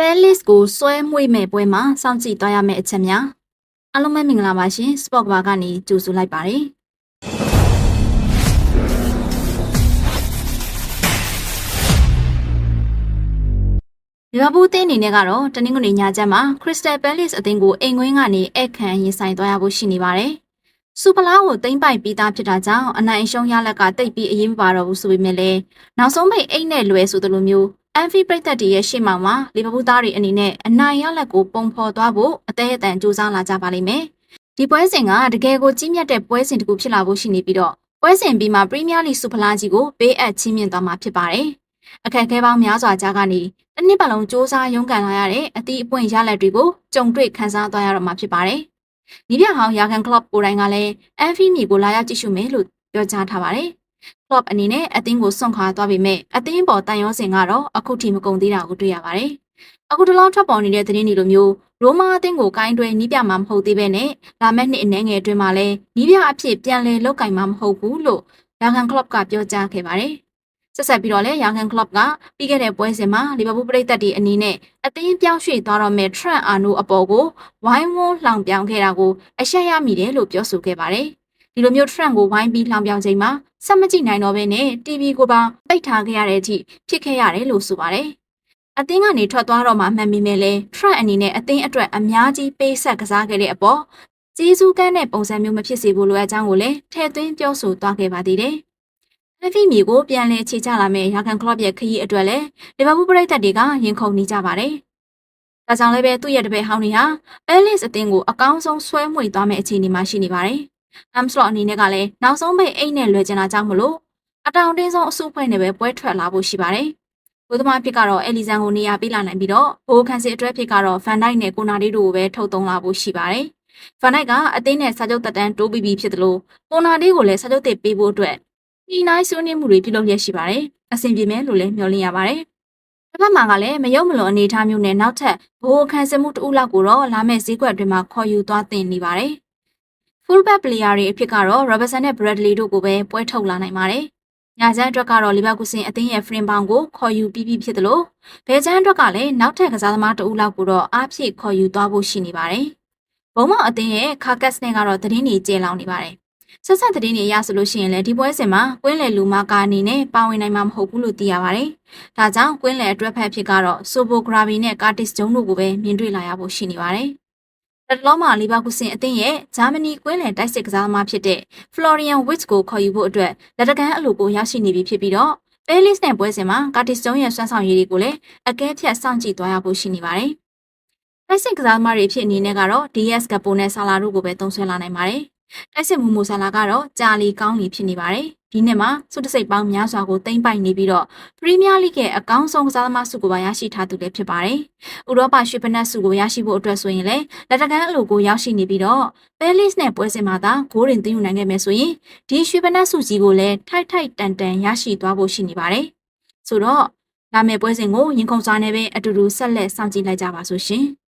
ပဲလစ်ကိုစွဲမွေ့မဲ့ပွဲမှာစောင့်ကြည့်သွားရမယ့်အချက်များအားလုံးပဲမင်္ဂလာပါရှင် Sport Bar ကနေကြိုဆိုလိုက်ပါတယ်လီဗာပူးအသင်းအနေနဲ့ကတော့တနင်္ဂနွေညချက်မှာ Crystal Palace အသင်းကိုအိမ်ကွင်းကနေဧည့်ခံရင်ဆိုင်သွားရဖို့ရှိနေပါတယ်။စူပလာကိုသိမ့်ပိုက်ပြီးသားဖြစ်တာကြောင့်အနိုင်အရှုံးရလက်ကတိတ်ပြီးအရေးမပါတော့ဘူးဆိုပေမဲ့လည်းနောက်ဆုံးပိတ်အိတ်နဲ့လွယ်ဆိုသလိုမျိုး အန်ဖီပရိသတ်တွေရဲ့ရှေ့မှောက်မှာလီဗာပူးသားတွေအနေနဲ့အနိုင်ရလက်ကိုပုံဖော်သွားဖို့အသေးအတန်ကြိုးစားလာကြပါလိမ့်မယ်။ဒီပွဲစဉ်ကတကယ်ကိုကြီးမြတ်တဲ့ပွဲစဉ်တစ်ခုဖြစ်လာဖို့ရှိနေပြီးတော့ပွဲစဉ်ပြီးမှပရီးမီးယားလိစူဖလားကြီးကိုပေးအပ်ချင်းမြင့်သွားမှာဖြစ်ပါတယ်။အခက်အခဲပေါင်းများစွာကြားကနေတစ်နှစ်ပတ်လုံးစ조사ရုန်းကန်လာရတဲ့အသည့်အပွင့်ရလက်တွေကိုကြုံတွေ့ခန်းစားသွားရတော့မှာဖြစ်ပါတယ်။နီးပြဟောင်းယာကန်ကလပ်ကိုယ်တိုင်ကလည်းအန်ဖီမီကိုလာရောက်ကြည့်ရှုမယ်လို့ပြောကြားထားပါတယ်။ club အနေနဲ့အသင်းကိုစွန့်ခွာသွားပေမဲ့အသင်းပေါ်တန်ရုံးစင်ကတော့အခုထိမကုန်သေးတာကိုတွေ့ရပါတယ်။အခုတလောထွက်ပေါ်နေတဲ့သတင်းတွေလိုမျိုးရိုမာအသင်းကိုကိုင်းတွဲနီးပြမှာမဟုတ်သေးပဲနဲ့လာမယ့်နှစ်အနည်းငယ်အတွင်းမှာလည်းနီးပြအဖြစ်ပြန်လည်လောက်ကင်မှာမဟုတ်ဘူးလို့ယာကန်ကလပ်ကပြောကြားခဲ့ပါတယ်။ဆက်ဆက်ပြီးတော့လည်းယာကန်ကလပ်ကပြီးခဲ့တဲ့ပွဲစဉ်မှာလီဗာပူးပရိသတ်တွေအနေနဲ့အသင်းပြောင်းရွှေ့သွားတော့မဲ့ထရန့်အာနိုအပေါ်ကိုဝိုင်းဝန်းလှောင်ပြောင်ခဲ့တာကိုအရှက်ရမိတယ်လို့ပြောဆိုခဲ့ပါတယ်။ ဒီလိုမျိုး trend ကိုဝိုင်းပြီးလှောင်ပြောင်ချိန်မှာဆက်မကြည့်နိုင်တော့ဘဲနဲ့ TV ကိုပါပိတ်ထားခဲ့ရတဲ့အထိဖြစ်ခဲ့ရတယ်လို့ဆိုပါတယ်။အသင်းကနေထွက်သွားတော့မှမှန်မိမဲ့လဲ trend အနေနဲ့အသင်းအတွက်အများကြီးပေးဆက်ကစားခဲ့တဲ့အပေါ်ကျေးဇူးကမ်းတဲ့ပုံစံမျိုးမဖြစ်စေဖို့လိုအပ်ကြောင်းကိုလည်းထည့်သွင်းပြောဆိုသွားခဲ့ပါသေးတယ်။အဖီမီကိုပြန်လဲခြေချလာမဲ့ရာကန်ကလော့ရဲ့ခရီးအတွက်လည်းလီဗာပူးပရိသတ်တွေကရင်ခုန်နေကြပါတယ်။ဒါကြောင့်လည်းပဲသူ့ရဲ့တပည့်ဟောင်းတွေဟာအဲလစ်အသင်းကိုအကောင်းဆုံးဆွဲမွေသွားမယ့်အခြေအနေမှာရှိနေပါတယ်။ Armstrong အနေနဲ့ကလည်းနောက်ဆုံးပိတ်အိတ်နဲ့လွယ်ကျင်တာကြောင့်မလို့အတောင်တင်းဆုံးအစုအဖွဲ့နဲ့ပဲပွဲထွက်လာဖို့ရှိပါတယ်။ဘုသမားဖြစ်ကတော့အယ်လီဇန်ကိုနေရာပေးလာနိုင်ပြီးတော့ဘိုးခန့်စီအတွက်ဖြစ်ကတော့ဖန်ဒိုက်နဲ့ကိုနာဒီတို့ကိုပဲထုတ်သုံးလာဖို့ရှိပါတယ်။ဖန်ဒိုက်ကအသင်းနဲ့စာချုပ်တက်တန်းတိုးပြီးပြီဖြစ်တယ်လို့ကိုနာဒီကိုလည်းစာချုပ်တစ်ပေးဖို့အတွက်ဒီနိုင်ဆွေးနွေးမှုတွေပြုလုပ်ရရှိပါတယ်။အဆင်ပြေမယ်လို့လည်းမျှော်လင့်ရပါတယ်။တစ်ဖက်မှာကလည်းမယုံမလွန်အနေအထားမျိုးနဲ့နောက်ထပ်ဘိုးခန့်စမှုတဦးလောက်ကိုတော့လာမယ့်ဈေးကွက်အတွင်းမှာခေါ်ယူသွားတင်နေပါတယ်။ fullback player တွေအဖြစ်ကတော့ Robertson နဲ့ Bradley တို့ကိုပဲပွဲထုတ်လာနိုင်ပါတယ်။ညာချမ်းအတွက်ကတော့လီဗာပူးစင်အသင်းရဲ့ frame ပေါင်ကိုခေါ်ယူပြီးပြီဖြစ်တယ်လို့ဘယ်ချမ်းအတွက်ကလည်းနောက်ထပ်ကစားသမားတဦးလောက်ကိုတော့အားဖြည့်ခေါ်ယူသွားဖို့ရှိနေပါတယ်။ဘုံမောင်အသင်းရဲ့ Carcass နဲ့ကတော့သတင်းတွေကျေလောင်နေပါတယ်။ဆက်ဆက်သတင်းတွေအရဆိုလို့ရှိရင်လည်းဒီပွဲစဉ်မှာကွင်းလယ်လူမာကာအနေနဲ့ပါဝင်နိုင်မှာမဟုတ်ဘူးလို့သိရပါတယ်။ဒါကြောင့်ကွင်းလယ်အတွက်ဖက်ဖြစ်ကတော့ Sobo Gravi နဲ့ Curtis Jones တို့ကိုပဲမြင်တွေ့လာရဖို့ရှိနေပါတယ်။ တက်လောမှာလီဗာပူးစင်အသင်းရဲ့ဂျာမနီကွင်းလယ်တိုက်စစ်ကစားသမားဖြစ်တဲ့ Florian Wirtz ကိုခေါ်ယူဖို့အတွက်လက်တကမ်းအလိုကိုရရှိနေပြီဖြစ်ပြီးတော့ Palace နဲ့ပွဲစဉ်မှာ Curtis Jones ရဲ့စွမ်းဆောင်ရည်တွေကိုလည်းအကဲဖြတ်စောင့်ကြည့်သွားရဖို့ရှိနေပါတယ်။တိုက်စစ်ကစားသမားတွေဖြစ်အနေနဲ့ကတော့ DS Gapo နဲ့ Salah တို့ကိုပဲသုံးဆွဲလာနိုင်ပါတယ်။ တိုက်စစ်မှုမိုဆာလာကတော့ကြာလီကောင်းလီဖြစ်နေပါတယ်။ဒီနှစ်မှာစုတစိတ်ပေါင်းများစွာကိုတင်ပိုက်နေပြီးတော့ပရီးမီးယားလိရဲ့အကောင်းဆုံးကစားသမားစုကိုပါရရှိထားသူလည်းဖြစ်ပါတယ်။ဥရောပရွှေဖနက်စုကိုရရှိဖို့အတွက်ဆိုရင်လည်းလက်တကမ်းအလိုကိုရောက်ရှိနေပြီးတော့ပဲလစ်နဲ့ပွဲစဉ်မှာသာဂိုးရင်သွင်းယူနိုင်ခဲ့မယ်ဆိုရင်ဒီရွှေဖနက်စုကြီးကိုလည်းထိုက်ထိုက်တန်တန်ရရှိသွားဖို့ရှိနေပါတယ်။ဆိုတော့လာမယ့်ပွဲစဉ်ကိုရင်ခုန်စွာနဲ့ပဲအတူတူဆက်လက်စောင့်ကြည့်လိုက်ကြပါစို့ရှင်။